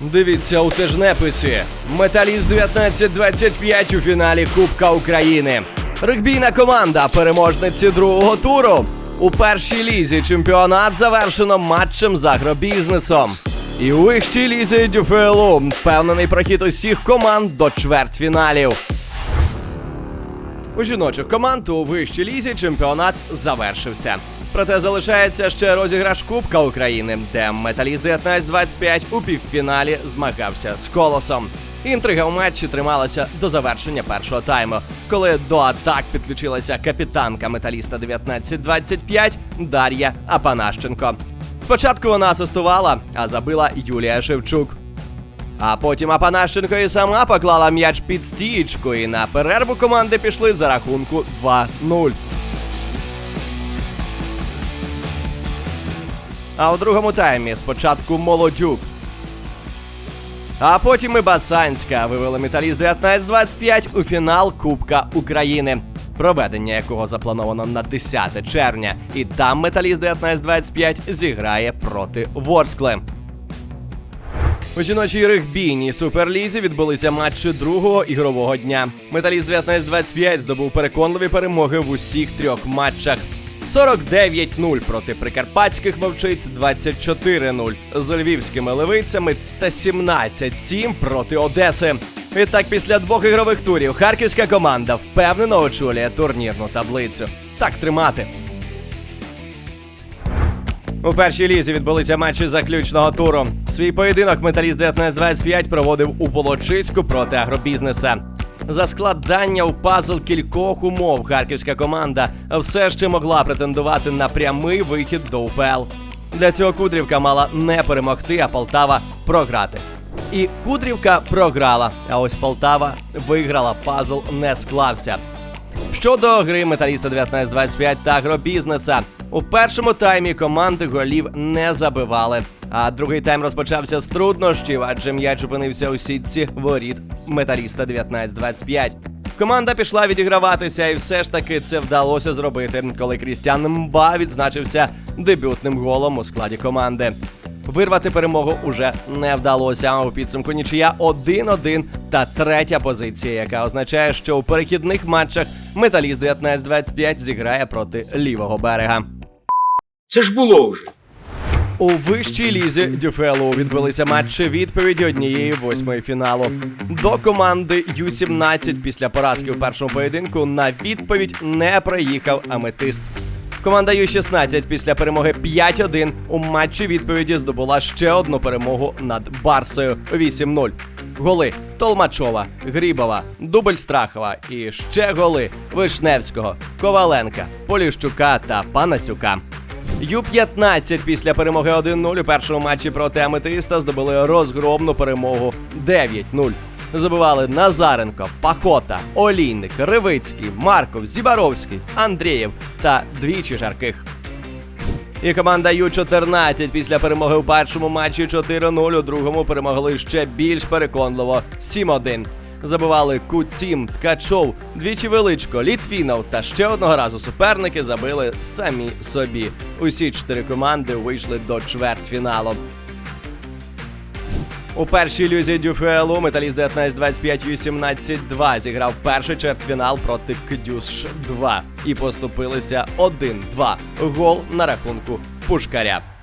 Дивіться у тижнеписі. Металіст 1925 у фіналі Кубка України. Регбійна команда переможниці другого туру. У першій лізі чемпіонат завершено матчем з агробізнесом. І у вищій лізі ДЮФЛУ впевнений прохід усіх команд до чвертьфіналів. У жіночих команд у вищій лізі чемпіонат завершився. Проте залишається ще розіграш Кубка України, де металіст 1925 у півфіналі змагався з колосом. Інтрига у матчі трималася до завершення першого тайму, коли до атак підключилася капітанка металіста 1925 Дар'я Апанащенко. Спочатку вона асистувала, а забила Юлія Шевчук. А потім Апанащенко і сама поклала м'яч під стічку, і на перерву команди пішли за рахунку 2-0. А у другому таймі спочатку Молодюк. А потім і Басанська вивели металіст 19-25 у фінал Кубка України, проведення якого заплановано на 10 червня. І там металіст 19-25 зіграє проти Ворскли. У жіночій регбійній суперлізі відбулися матчі другого ігрового дня. Металіст 19-25 здобув переконливі перемоги в усіх трьох матчах. 49-0 проти прикарпатських вовчиць, 24-0 з львівськими левицями та 17-7 проти Одеси. Відтак, після двох ігрових турів харківська команда впевнено очолює турнірну таблицю. Так тримати. У першій лізі відбулися матчі заключного туру. Свій поєдинок металіст 1925 проводив у Волочиську проти агробізнеса. За складання у пазл кількох умов харківська команда все ще могла претендувати на прямий вихід до УПЛ. Для цього Кудрівка мала не перемогти, а Полтава програти. І Кудрівка програла, а ось Полтава виграла. Пазл не склався. Щодо гри металіста 1925 та агробізнеса. У першому таймі команди голів не забивали. А другий тайм розпочався з труднощів, адже м'яч опинився у сітці воріт металіста 1925. Команда пішла відіграватися, і все ж таки це вдалося зробити, коли Крістіан Мба відзначився дебютним голом у складі команди. Вирвати перемогу уже не вдалося. У підсумку нічия 1-1 та третя позиція, яка означає, що у перехідних матчах металіст 19-25 зіграє проти лівого берега. Це ж було вже. У вищій лізі Дюфелу відбулися матчі відповіді однієї восьмої фіналу. До команди Ю-17 після поразки у першому поєдинку на відповідь не приїхав аметист. Команда Ю-16 після перемоги 5-1 у матчі відповіді здобула ще одну перемогу над Барсою 8-0. Голи Толмачова, Грібова, Дубль Страхова і ще голи Вишневського, Коваленка, Поліщука та Панасюка. Ю-15 після перемоги 1-0 у першому матчі проти Аметиста здобули розгромну перемогу 9-0. Забивали Назаренко, Пахота, Олійник, Ривицький, Марков, Зібаровський, Андрієв та двічі жарких. І команда Ю-14 після перемоги у першому матчі 4-0, у другому перемогли ще більш переконливо 7-1. Забивали Куцім, Ткачов, двічі величко, Літвінов та ще одного разу суперники забили самі собі. Усі чотири команди вийшли до чвертьфіналу. У першій люзі Дюфелу металіст 1925 U17-2 зіграв перший чвертьфінал проти Кдюш 2 і поступилися 1-2. Гол на рахунку Пушкаря.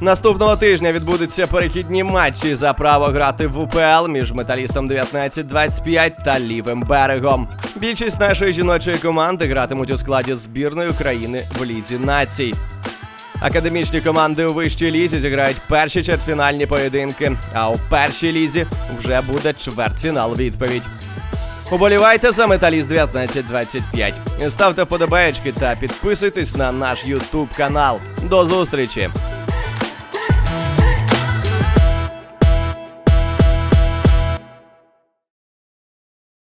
Наступного тижня відбудуться перехідні матчі за право грати в УПЛ між металістом 1925 та лівим берегом. Більшість нашої жіночої команди гратимуть у складі збірної України в лізі націй. Академічні команди у вищій лізі зіграють перші чвертьфінальні поєдинки, а у першій лізі вже буде чвертьфінал відповідь. Поболівайте за металіст 1925. Ставте вподобаєчки та підписуйтесь на наш Ютуб канал. До зустрічі!